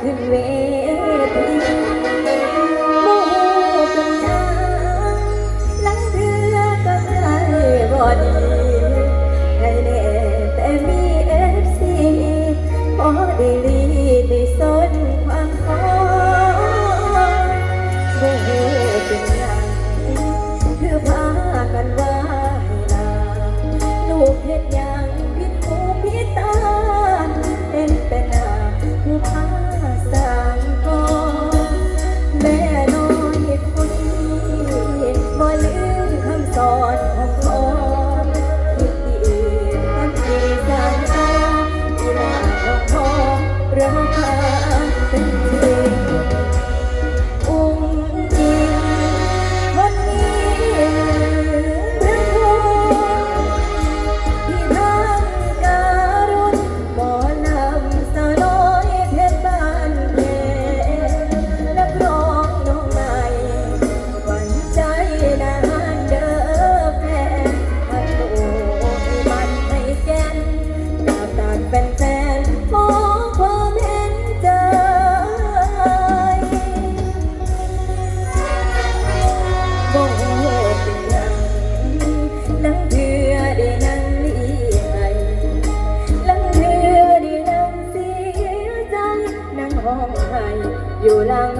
could raise อยู่หลัง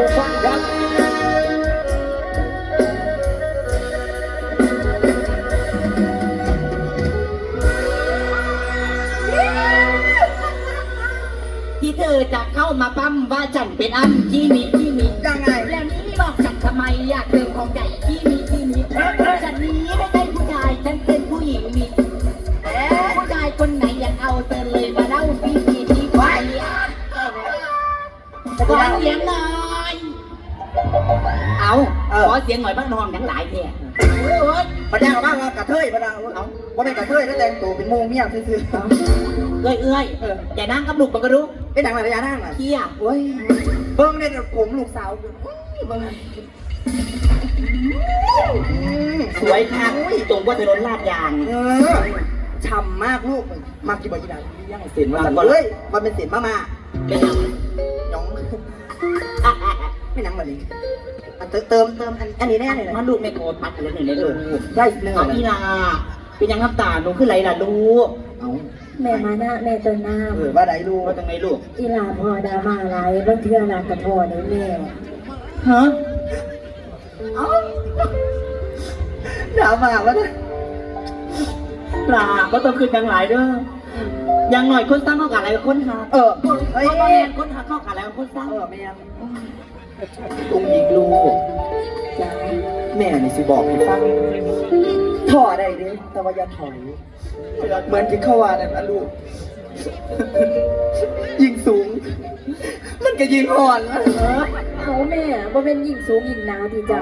องพี่น้องเป็นผู้ฟังครับที่เธอจะเข้ามาปั้มว่าฉันเป็นอันที่มีที่มียังไงแล้วนี้บอกฉันทำไมอยากเติมของใหญ่ที่มีที่มีฉันนี้ไม่ใช่ผู้ชายฉันเป็นผู้หญิงมีผู้ชายคนไหนอยากเอาเธอเลยมาเล่าพี่พี่ที่ไปขอเสียงหน่อย เอาเออ ขอเสียงหน่อยบ้างน้องทั้งหลายเนี่ยโอ้ยพญาบ้างว่ากระเทยพญาเอาว่าเป็นกระเทยแล้วแต่งตัวเป็นโมงเมียซื่อเอ้ยเอ้ยอย่านั่งกับลูกมันก็รู้ๆเป็นหนังอะไรพญานาคน่ะเที่ยโอ้ยเบิ้งเนี่ยผมลูกสาวเบิ้งสวยค่ะตรงว่าถนนลาดยางเออช่ำมากลูกมากี่บ่อยกี่ดาวย่างเสียนมามาสั่นก่อนเฮ้ยมันเป็นเสียนมามาเป็นยังหยองไม่หนังแบบนี้อัน เติมเติมเติมอันอันนี้แน่เลยมานะลูกไม่โกรธปัดเลยหนึ่งในลูกได้หนึ่งเอาเลยอีลาเป็นยังน้ำตาหนูขึ้นไรล่ะลูกเอาแม่มานะแม่ต้นน้เออว่าได้ลูกว่าจังไงลูกำอีหลาพ่อดามาหลายบางเทื่อหลานกับพ่อในแม่ฮะด่ามาว่านะปลาก็ต้องขึ้นยังหลายเด้อยังหน่อยคนสร้างเข้ากับอะไรคนหักเออเฮ้ยเพราะว่าแม่คนหักเข้ากับอะไรคนสร้างเออแม่ ตรงอีกลูกแม่นี่สิบอกให้ฟังถอได้เด้แต่ว่าอย่าถอย เหมือนที่เขาว่านั่นนะลูก ยิงสูง มันก็ยิงอ่อนนะเขาแม่บ่เป็นยิ่งสูงยิ่งหนาวที่จ้า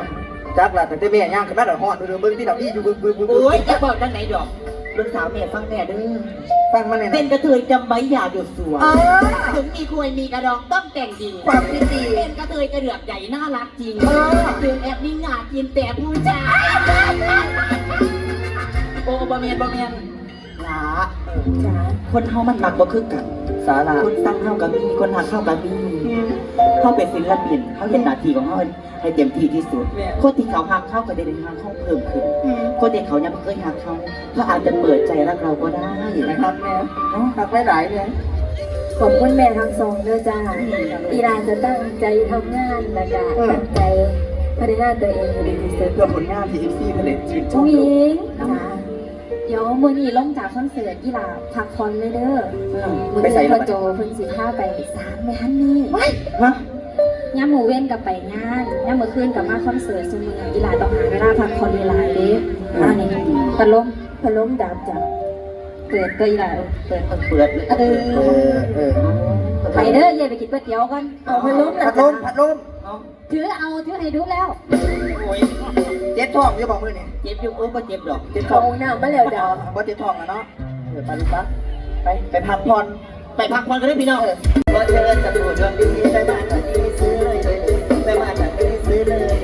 จักล่ะแต่แม่ย่างขึ้นมาแต่ห่อนดูเบิ่งที่ดอกนี่อยู่บึ้งบึ้งบึ้งโอ้ยจะบอกจังไหนดอก ลูกสาวแม่ฟังแม่เด้อฟังมาเนี่ยเป็นกระเทยจำไว้อย่าหยุดสวยเออถึงมีควยมีกระดองต้องแต่งดี ความที่ดี เป็นกระเทยกระเดือกใหญ่น่ารักจริงเออถึงแอบนิ่งหนากินแต่ผู้ชายโอ้บะเมียนบะเมียนหลาจ้าคนเฮามันมักบ่คือกัน สาระคนตั้งเฮากับมีคนหักเฮากับมีเฮาเป็นศิลปินเฮาเห็นหน้าที่ของเฮาให้เต็มที่ที่สุด คนที่เขาหักเฮาก็ได้ได้หักเฮาเพิ่มขึ้น คนที่เขายังไม่เคยหักเขาเขาอาจจะเปิดใจรักเราก็ได้นะครับแม่หักหลายๆเลยขอบคุณแม่ทั้งสองเด้อจ้าอีหลานจะตั้งใจทำงานแล้วก็ตั้งใจพัฒนาตัวเองให้ดีที่สุดเพื่อผลงานที่เอฟซีผลิตชื่นชมผู้หญิงจ้า เดี๋ยวมือนี้ลงจากคอนเสิร์ตกีฬาพักคอนเลยเด้อมือไปใส่นี้ระพ่อเบิดโจเพิ่นสิพาไปสามแม่ฮันนี่ฮะย่ามหมูเว้นกับไปงานย่ามมื้อคืนกับมาคอนเสิร์ตซุมือกีฬาต้องหาเวลาพักคอนเวลาเด้อันนี้พัดลมพัดลมดับจ้ะเปิดตัวอีหลาเปิดเปิดเลยเอเอออเออไปเด้ออย่าไปกินก๋วยเตี๋ยวกันเอาพัดลมพันะดลมพัดลม ถือเอาถือให้ดูแล้วโอ้ยเจ็บท้องจะบอกมือนี่เจ็บอยู่เออบ่เจ็บดอกเจ็บท้เขาองหน้ามาแล้วจ้ะบ่เจ็บท้องอะเนาะเออไปลูกปะไปไปพักผ่อนไปพักผ่อนกันได้พี่น้องก็เชิญจะดูดวงดีไปมาจากที่ซื้อเลยเลยไปมาจากที่ซื้อเลย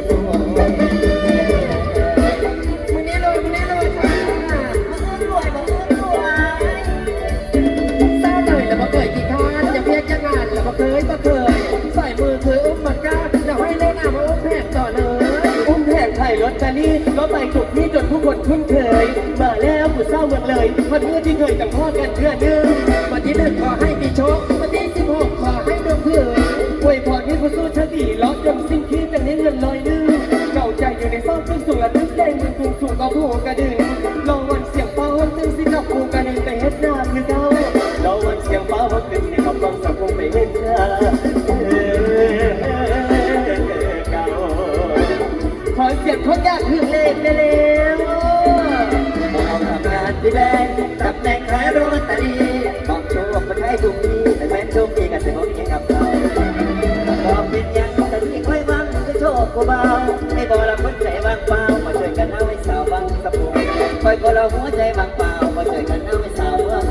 คุ้นเคย มาแล้วผู้เศร้าเมืองเลยวันเมื่อที่เคยจังพ่อกันเพื่อนึงวันที่หนึ่งขอให้มีโชควันที่สิบหกขอให้ดวงเพื่อนอวยพรให้ผู้สู้ชาติล้อจนสิ้นคิดจะเน้นเงินลอยนึงเก่าใจอยู่ในซ่องซึ่งสูงระทึกแดงมือสูงสูงก็ผู้กระดึงลองวันเสียงฟ้าวันตึงสิกับผู้กระดึงไปเฮ็ดหน้าคือเก่าลองวันเสียงฟ้าวันตึงสิกับกองสับคงไปเฮ็ดหน้าเก่าขอเสียงคนยากคือ เราหัวใจบางเปล่ามาช่วยกันเอาให้สาวบาง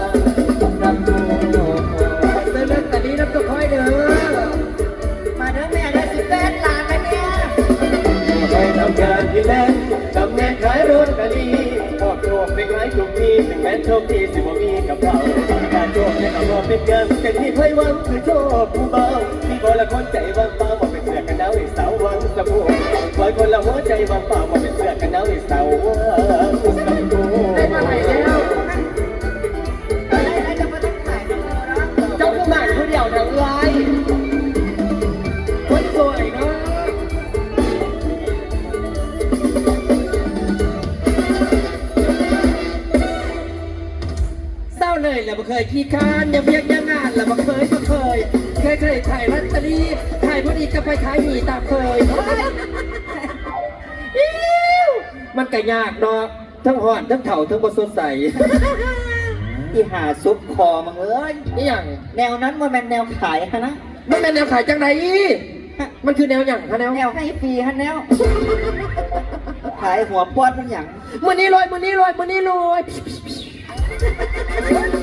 สะพุงเสื้อเลือดแต่นี้น้ำตัวค่อยเด้อมาเด้อแม่ได้สิบแปดล้านแล้วเนี่ยไปทำงานที่แลนด์ตำแหน่ขายรถก็ดีครอบครัวเป็นขายทุกทีถึงแม้โชคดีสิบ่มีกับเราการโชคในคำว่าเป็นเงินแต่ที่เคยหวังคือโชคผู้เบาที่คนละคนใจว่างเปล่ามาเป็นเสือกันหนาวให้สาววังสะพุงคอยคนละหัวใจว่างเปล่า เศร้าเลยแหละบ่เคยขี้คร้านยังเพียงยังงานแหละบ่เคยบ่เคย เคยเคยถ่ายลอตเตอรี่ถ่ายพอดีก็ไปขายหมีตามเคยอิ๊วมันก็ยากเนาะทั้งหอนทั้งเถ่าทั้งบ่สดใสที่หาซุปคอมึงเอ้ยนี่อย่างแนวนั้นมันเป็นแนวขายฮะนะมันเป็นแนวขายจังไดอีมันคือแนวอย่างฮะแนวแนวให้ฟรีฮะแนวขายหัวป้อนมันอย่างมือนี้ลอยมือนี้ลอยมือนี้ลอย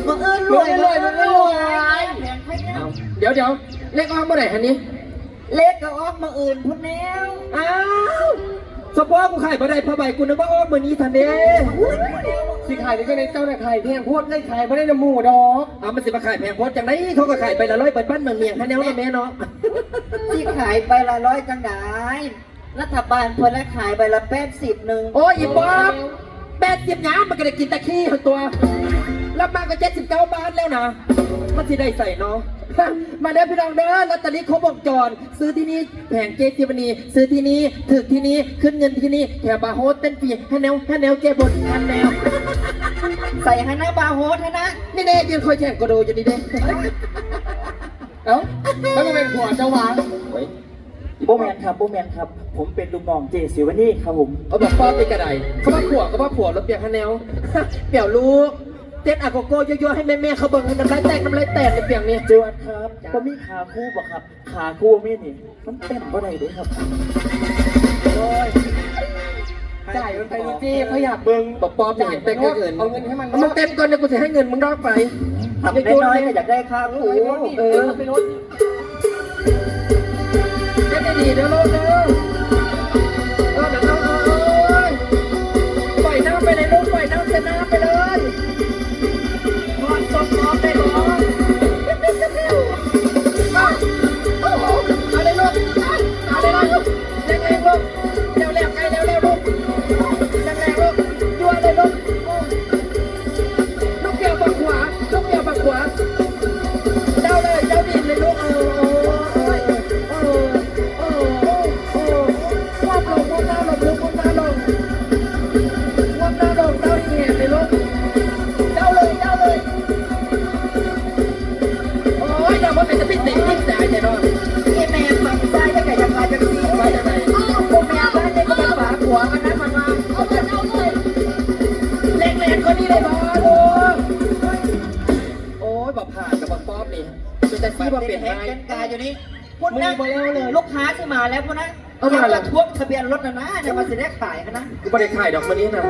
มึงเอิ้นรรววยยรวยรวยรวยแพงให้แนวเดี๋ยวเดี๋ยวเลขออกเมื่อไหร่ฮะนี้ เล็กก็ออกมาอื่นพุ่นแนวอ้าวสปอร์กูขายบ่ได้ผ้าใบกูนึกว่าออกมือนี้ทันเด้สิขายนี่ก็ในเจ้าหน้าขายแพงโพดได้ขายไม่ได้น้ำหมูดอกเอามันสิมาขายแพงโพดจังไดเขาก็ขายไปละร้อยเปิดบ้านเมืองเมียงฮะแนวนะแม่เนาะที่ขายไปละร้อยจังไดรัฐบาลเพิ่นละขายไปละแปดสิบหนึ่งโอ้ยอีบ๊อบ แปดสิบย้ำมันก็ได้กินตะขี้ของตัว รับมาก็เจ็ดสิบเก้าบาทแล้วนะมันสิได้ใส่เนาะ มาเด้อพี่น้องเด้อลอตเตอรี่ครบวงจร ซื้อที่นี่แผงเจสิบนีซื้อที่นี่ถึกที่นี่ขึ้นเงินที่นี่แถวบาร์โฮสเต้นฟรีให้แนวให้แนวเจ็บนให้แนว ใส่ฮะนะบาร์โฮสฮะนะนี่แน่ยืนคอยแข่งกระโดดอยู่นี่เด้ เอ้าแล้วมันเป็นผัวเจ้าวาน โบแมนครับโบแมนครับ ผมเป็นลูกน้องเจสิวานี่ครับผมเอาแบบป้อนไปกระไดเขาว่าผัวเขาว่าผัวรถเปียกฮะแนว เปี่ยวลูกเต้นอะโกโก้ยั่วๆให้แม่ๆเขาเบิ่งน้ำลายแตกน้ำลายแตกในเปียงนี่เจวัดครับก็มีขาคู่บ่ครับ ขาคู่บ่มีนี่มันเต้นบ่ได้เด้ครับจ่ายมันไปลูกจี้เขาอยากเบิ่งบอกปอมจะเห็นเต้นก็เกินเอาเงินให้มันมึงเต้นก่อนเดี๋ยวกูจะให้เงินมึงรอกไปทำน้อยๆก็อยากได้ค่าคู่เออ ดีเดี๋ยวโลดเด้อเอ พูดมึงนะบอกแล้วเลยลูกค้าที่มาแล้วพนะเอามา จะทวงทะเบียนรถนะนะจะมาเสียขายกันนะ กูไม่ได้ขายดอกมันนี้นะ